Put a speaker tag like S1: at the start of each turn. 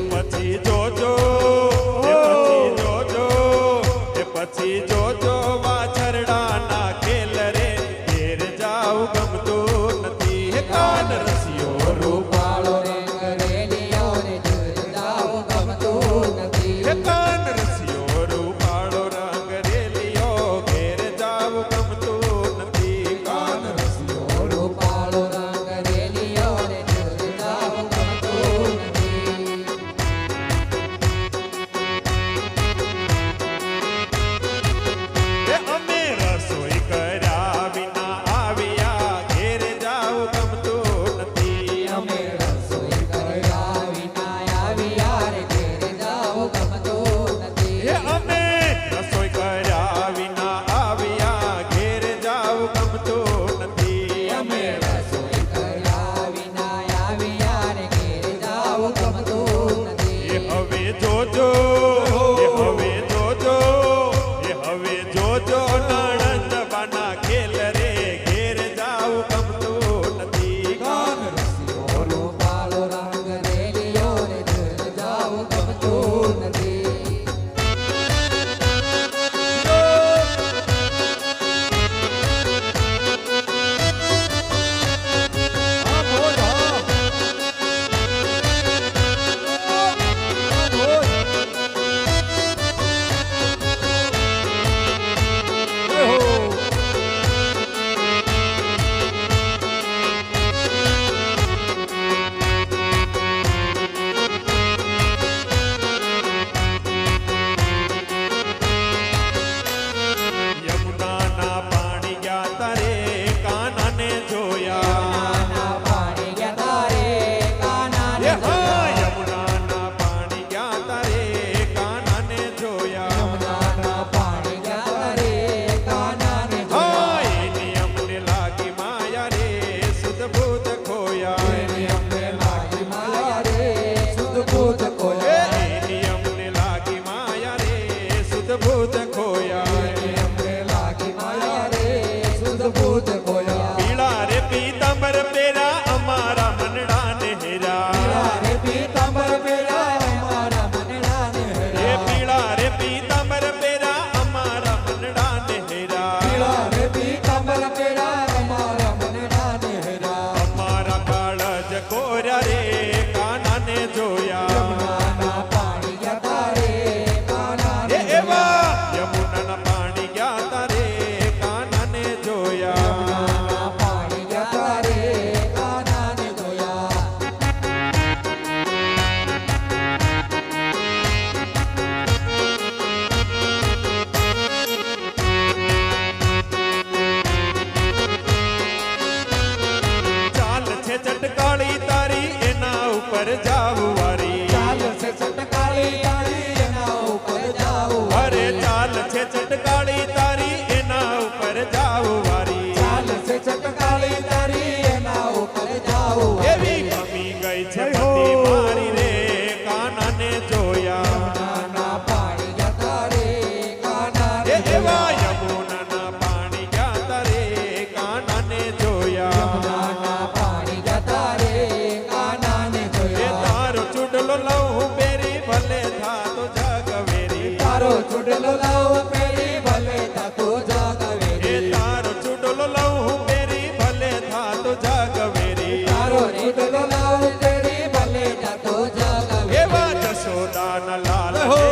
S1: પછી જોજો પછી જોજો, એ પછી જોજો વાછરડા ના ખેલ રે ઘેર જાવ ગમતું નથી. કાન puta, puta लाल हो